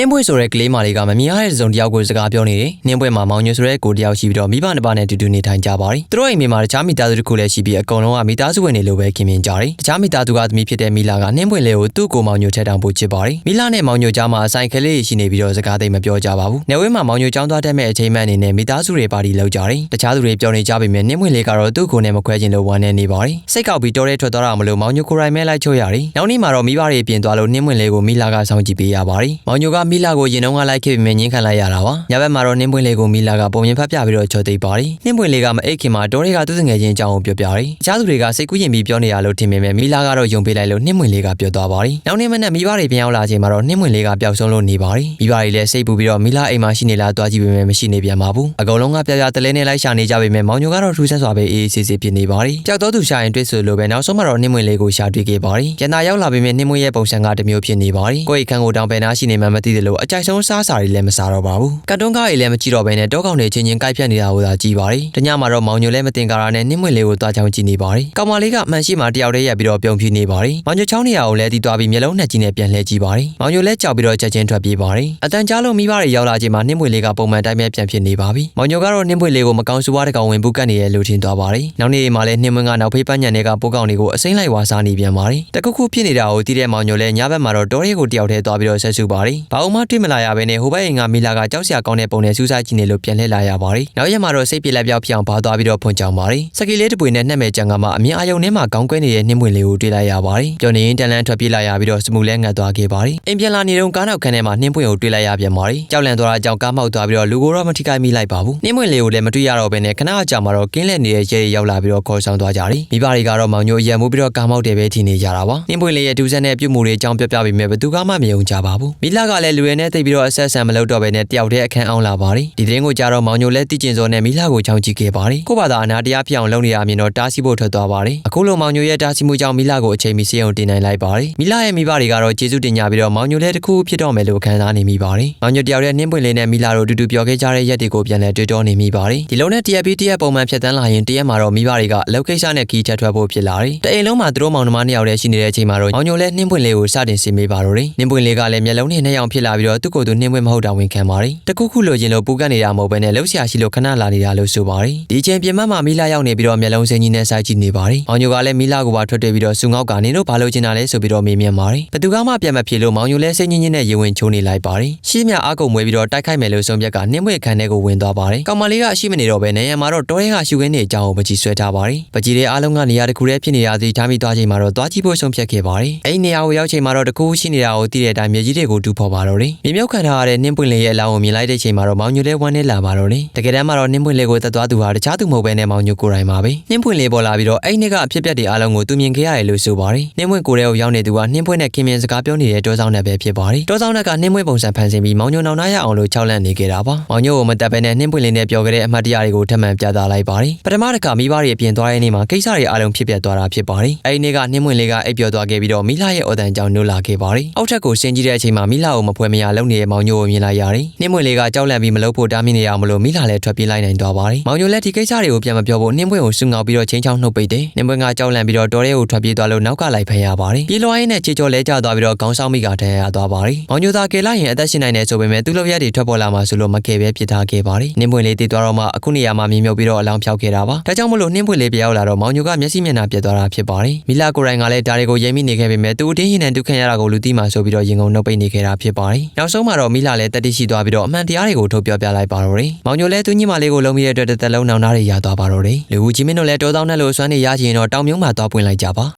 နှင်းပွင့်ဆိုတဲ့ကလေးမလေးကမမြင်ရတဲ့ဇုံတစ်ယောက်ကိုစကားပြောနေတယ်နှင်းပွင့်မှာမောင်ညိုဆိုတဲ့ကိုတစ်ယောက်ရှိပြီးတော့မိဘနှစ်ပါးနဲ့တူတူနေထိုင်ကြပါတယ်သူတို့အိမ်မှာတခြားမိသားစုတစ်ခုလည်းရှိပြီးအကုန်လုံးကမိသားစုဝင်တွေလိုပဲခင်မြင်ကြတယ်တခြားမိသားစုကသမီးဖြစ်တဲ့မိလာကနှင်းပွင့်လေးကိုသူ့ကိုမောင်ညိုထက်တောင်ပိုချစ်ပါတယ်မိလာနဲ့မောင်ညိုကြားမှာအဆိုင်ကလေးရှိနေပြီးတော့စကားသိမပြောကြပါဘူးနေဝင်းမှာမောင်ညိုចောင်းသွားတတ်မဲ့အချိန်မှန်အနေနဲ့မိသားစုတွေပါတီလောက်ကြတယ်တခြားသူတွေပြောနေကြပေမဲ့နှင်းပွင့်လေးကတော့သူ့ကိုနဲ့မခွဲခြင်းလို့ဝမ်းနေနေပါတယ်စိတ်ကောက်ပြီးတော်ရဲထွက်သွားတာမလို့မောင်ညိုကိုရိုင်မဲလိုက်ချို့ရတယ်နောက်နေ့မှာတော့မိဘတွေပြင်သွားလို့နှင်းပွင့်လေးကိုမိလာကစောင့်ကြည့်ပေးရပါတယ်မောင်ညိုကမိလာကိုရင်တော့ကလိုက်ခဲ့ပေမဲ့ငင်းခံလိုက်ရတာပါညဘက်မှာတော့နှင်းပွင့်လေးကိုမိလာကပုံရင်ဖတ်ပြပြီးတော့ချော်သိပ်ပါတယ်နှင်းပွင့်လေးကမအိတ်ခင်မှာတော်ရဲကသူ့ငယ်ချင်းအကြောင်းကိုပြောပြတယ်တခြားသူတွေကစိတ်ကူးရင်ပြီးပြောနေရလို့ထင်ပေမဲ့မိလာကတော့ယုံပေးလိုက်လို့နှင်းပွင့်လေးကပြောသွားပါတယ်နောက်နေ့မနက်မိဘတွေပြန်ရောက်လာချိန်မှာတော့နှင်းပွင့်လေးကပျောက်ဆုံးလို့နေပါတယ်မိဘတွေလည်းစိတ်ပူပြီးတော့မိလာအိမ်မှာရှိနေလားတွားကြည့်ပေမဲ့မရှိနေပြန်ပါဘူးအကုန်လုံးကပြပြတလဲနဲ့လိုက်ရှာနေကြပေမဲ့မောင်ညိုကတော့ထူးဆန်းစွာပဲအေးအေးဆေးဆေးဖြစ်နေပါတယ်ပျောက်တော့သူရှာရင်တွေ့ဆိုလိုပဲနောက်ဆုံးမှာတော့နှင်းပွင့်လေးကိုရှာတွေ့ခဲ့ပါတယ်ကျန်တာရောက်လာပေမဲ့နှင်းပွင့်ရဲ့ပုံစံကတစ်မျိုးဖြစ်နေပါတယ်ကိုယ့်အခန်းကိုတောင်ပယ်နာရှိနေမှမသိသလိုအကြိုက်ဆုံးစားစာတွေလည်းမစားတော့ပါဘူးကတ်တွန်းကားတွေလည်းမကြည့်တော့ဘဲနဲ့တောကောင်တွေချင်းချင်းကိုက်ဖြတ်နေတာကိုသာကြည့်ပါတယ်တညမှာတော့မောင်ညိုလည်းမတင်ကားရနဲ့နှင်းပွင့်လေးကိုတွားချောင်းကြည့်နေပါတယ်ကောင်မလေးကမှန်ရှိမှတယောက်တည်းရက်ပြီးတော့ပြုံးပြနေပါတယ်မောင်ညိုချောင်းနေရာကိုလည်းတီးတွားပြီးမျက်လုံးနဲ့ကြည့်နေပြန်လှည့်ကြည့်ပါတယ်မောင်ညိုလည်းကြောက်ပြီးတော့ချက်ချင်းထွက်ပြေးပါတယ်အတန်ကြားလို့မိဘတွေရောက်လာချိန်မှာနှင်းပွင့်လေးကပုံမှန်တိုင်းပဲပြန်ဖြစ်နေပါပြီမောင်ညိုကတော့နှင်းပွင့်လေးကိုမကောင်းစုဝါးတကောင်ဝင်ပုတ်ကတ်နေရဲ့လို့ထင်သွားပါတယ်နောက်နေ့မှာလည်းနှင်းပွင့်ကနောက်ဖေးပန်းညံတွေကပိုးကောင်တွေကိုအစိမ့်လိုက်ဝါစားနေပြန်ပါတယ်တခုခုဖြစ်နေတာကိုတီးတဲ့မောင်ညိုလည်းညဘက်မှာတော့တော်ရဲကိုတယောက်တည်းသွားပြီးတော့ဆက်စုပါတယ်ဘာအောင်မှတွေ့မလာရဘဲနဲ့ဟိုဘက်အိမ်ကမိလာကကြောက်စရာကောင်းတဲ့ပုံနဲ့စူးစိုက်ကြည့်နေလို့ပြန်လှည့်လာရပါတယ်နောက်ရက်မှာတော့စိတ်ပြေလက်ပြောက်ဖြစ်အောင်ဘာသွားပြီးတော့ဖွင့်ကြောင်ပါတယ်စကီလေးတပွေနဲ့နှက်မဲ့ကြံကမှအမြင်အာယုံထဲမှာကောင်းကွဲနေတဲ့နှင်းပွင့်လေးကိုတွေ့လိုက်ရပါတယ်ကြော်နေရင်တန်လန်းထွက်ပြေးလာရပြီးတော့စမူလဲငတ်သွားခဲ့ပါတယ်အိမ်ပြန်လာနေတော့ကားနောက်ခန်းထဲမှာနှင်းပွင့်ကိုတွေ့လိုက်ရပြန်ပါတယ်ကြောက်လန့်သွားတာကြောင့်ကားမောက်သွားပြီးတော့လူကိုတော့မထိခိုက်မိလိုက်ပါဘူးနှင်းပွင့်လေးကိုလည်းမတွေ့ရတော့ဘဲနဲ့ခဏအကြာမှာတော့ကင်းလက်နေတဲ့ရဲရဲရောက်လာပြီးတော့ခေါ်ဆောင်သွားကြတယ်မိဘတွေကတော့မောင်ညိုအရံမှုပြီးတော့ကားမောက်တယ်ပဲထင်နေကြတာပါနှင်းပွင့်လေးရဲ့ဒူးဆက်နဲ့ပြုတ်မှုတွေအကြောင်းပြောပြပြီးမြဲဘသူကမှမယုံကြပါဘူးမိလာကလည်းလူရဲနဲ့တိတ်ပြီးတော့အဆက်ဆံမလုပ်တော့ဘဲနဲ့တယောက်တည်းအခန်းအောင်လာပါတယ်ဒီသတင်းကိုကြားတော့မောင်ညိုလည်းတိကျင်စောနဲ့မိလာကိုချောင်းကြည့်ခဲ့ပါတယ်ကို့ဘာသာအနာတရားဖြစ်အောင်လုပ်နေရမြင်တော့တားဆီးဖို့ထွက်သွားပါတယ်အခုလိုမောင်ညိုရဲ့တားဆီးမှုကြောင့်မိလာကိုအချိန်မီစေအောင်တင်နိုင်လိုက်ပါတယ်မိလာရဲ့မိဘတွေကတော့ကျေးဇူးတင်ကြပြီးတော့မောင်ညိုလည်းတစ်ခုဖြစ်တော့မယ်လို့ခံစားနေမိပါတယ်မောင်ညိုတယောက်ရဲ့နှင်းပွင့်လေးနဲ့မိလာတို့တူတူပြောခဲ့ကြတဲ့ရက်တွေကိုပြန်လည်တွေ့တော့နေမိပါတယ်ဒီလုံးနဲ့တရက်ပြီးတရက်ပုံမှန်ဖြတ်တန်းလာရင်တရက်မှာတော့မိဘတွေကအလောက်ကိစ္စနဲ့ခီးချက်ထွက်ဖို့ဖြစ်လာတယ်တအိမ်လုံးမှာသူတို့မောင်နှမနှစ်ယောက်တည်းရှိနေတဲ့အချိန်မှာတော့မောင်ညိုလည်းနှင်းပွင့်လေးကိုစတင်စင်မေးပါတော့တယ်နှင်းပွင့်လေးကလည်းမျက်လုံးနဲ့နှစ်ယောက်ဖြစ်လာပြီးတော့သူ့ကိုယ်သူနှင်းပွင့်မဟုတ်တာဝန်ခံပါတယ်တခုခုလိုချင်လို့ပူကတ်နေတာမဟုတ်ဘဲနဲ့လှုပ်ရှားရှိလို့ခဏလာနေတာလို့ဆိုပါတယ်ဒီချိန်ပြင်မမှာမိလာရောက်နေပြီးတော့မျက်လုံးစင်းကြီးနဲ့စိုက်ကြည့်နေပါတယ်မောင်ညိုကလည်းမိလာကိုပါထွက်တွေ့ပြီးတော့စူငေါက်ကနေတော့ဘာလို့ချင်တာလဲဆိုပြီးတော့မေးမြန်းပါတယ်ဘသူကမှပြန်မဖြေလို့မောင်ညိုလည်းစိတ်ညစ်ညစ်နဲ့ရေဝင်ချိုးနေလိုက်ပါတယ်ရှင်းမြအားကုန်မွေးပြီးတော့တိုက်ခိုက်မယ်လို့ဆုံးဖြတ်ကနှင်းမွေခန်းထဲကိုဝင်သွားပါတယ်ကောင်မလေးကအရှိမနေတော့ဘဲနေရံမှာတော့တော်ရဲကရှူခင်းနေအကြောင်းကိုပကြီးဆွဲထားပါတယ်ပကြီးတဲ့အားလုံးကနေရာတစ်ခုတည်းဖြစ်နေရသည်ထားမိသွားချိန်မှာတော့သွားကြည့်ဖို့ဆုံးဖြတ်ခဲ့ပါတယ်အဲ့ဒီနေရာကိုရောက်ချိန်မှာတော့တကူရှိနေတာကိုသိတဲ့အတိုင်းမြေကြီးတွေကိုတူဖော်ပါတော့တယ်မြေမြုပ်ခံထားရတဲ့နှင်းပွင့်လေးရဲ့အလောင်းကိုမြင်လိုက်တဲ့ချိန်မှာတော့မောင်ညိုလည်းဝမ်းနေလာပါတော့တယ်တကယ်တမ်းမှာတော့နှင်းပွင့်လေးကိုတက်သွားသူဟာတခြားသူမဟုတ်ဘဲနဲ့မောင်ညိုကိုယ်တိုင်ပါပဲနှင်းပွင့်လေးပေါ်လာပြီးတော့အဲ့ဒီနေ့ကအဖြစ်ပြက်တွေအားလုံးကိုသူမြင်ခဲ့ရတယ်လို့ဆိုပါတယ်နှင်းပွင့်ကိုယ်ထဲကိုရောက်နေသူကနှင်းပွင့်နဲ့ခင်မင်စကားပြောနေတဲ့တောဆောင်နဲ့ပဲဖြစ်ပါတယ်တောဆောင်နဲ့ကနှင်းပွင့်ပုံစံဖန်ဆင်းပြီးမောင်ညိုနောင်နာရအောင်လို့ခြောက်လန့်နေခဲ့တာပါမောင်ညိုကိုမတက်ဘဲနဲ့နှင်းပွင့်လေးနဲ့ပြောခဲ့တဲ့အမှတ်တရတွေကိုထပ်မံပြသလိုက်ပါတယ်ပထမတစ်ခါမိဘတွေအပြင်သွားတဲ့နေ့မှာကိစ္စတွေအားလုံးဖြစ်ပျက်သွားတာဖြစ်ပါတယ်အဲ့ဒီနေ့ကနှင်းပွင့်လေးကအိပ်ပျော်သွားခဲ့ပြီးတော့မိလာရဲ့အော်တန်ကြောင့်နိုးလာခဲ့ပါတယ်အောက်ထက်ကိုဆင်းကြည့်တဲ့အချိန်မှာမိလာကိုမဖွဲမရလုံနေတဲ့မောင်ညိုကိုမြင်လိုက်ရတယ်နှင်းပွင့်လေးကကြောက်လန့်ပြီးမလုပ်ဖို့တားမြစ်နေရမလို့မိလာလည်းထွက်ပြေးလိုက်နိုင်သွားပါတယ်မောင်ညိုလည်းဒီကိစ္စတွေကိုပြန်မပြောဖို့နှင်းပွင့်ကိုဆူငေါပြီးတော့ချင်းချောင်းနှုတ်ပိတ်တယ်နှင်းပွင့်ကကြောက်လန့်ပြီးတော့တော်ရဲကိုထွက်ပြေးသွားလို့နောက်ကလိုက်ဖမ်းရပါတယ်ပြေးလွှားရင်းနဲ့ချေချော်လဲကျသွားပြီးတော့ခေါင်းဆောင်မိကတန်းရသွားပါတယ်မောင်ညိုသာကယ်လိုက်ရင်အသက်ရှင်နိုင်တယ်ဆိုပေမဲ့သူ့လိုရက်တွေထွက်ပေါ်လာမှဆိုလို့မကယ်ပဲပြစ်ထားခဲ့ပါတယ်နှင်းပွင့်လေးတည်သွားတော့မှအခုနေရာမှာမြင်မြုပ်ပြီးတော့အလောင်းဖြောက်ခဲ့တာပါဒါကြောင့်မလို့နှင်းပွင့်လေးပြောက်လာတော့မောင်ညိုကမျက်စိမျက်နှာပြတ်သွားတာဖြစ်ပါတယ်မိလာကိုရိုင်ကလည်းဒါတွေကိုရိမ့်မိနေခဲ့ပေမဲ့သူအတင်းရင်နဲ့ဒုက္ခရတာကိုလူသိမှဆိုပြီးတော့ရင်ကုန်နှုတ်ပိတ်နေခဲ့တာဖြစ်ပါတယ်နောက်ဆုံးမှာတော့မိလာလည်းတတိရှိသွားပြီးတော့အမှန်တရားတွေကိုထုတ်ပြောပြလိုက်ပါတော့တယ်မောင်ညိုလည်းသူညီမလေးကိုလုံးမိတဲ့အတွက်တစ်သက်လုံးနောင်နာတွေရသွားပါတော့တယ်လူဦးကြီးမင်းတို့လည်းတောတောင်းနဲ့လို့စွမ်းနေရချင်တော့တောင်မြုံမှာသွားပွင့်လိုက်ကြပါ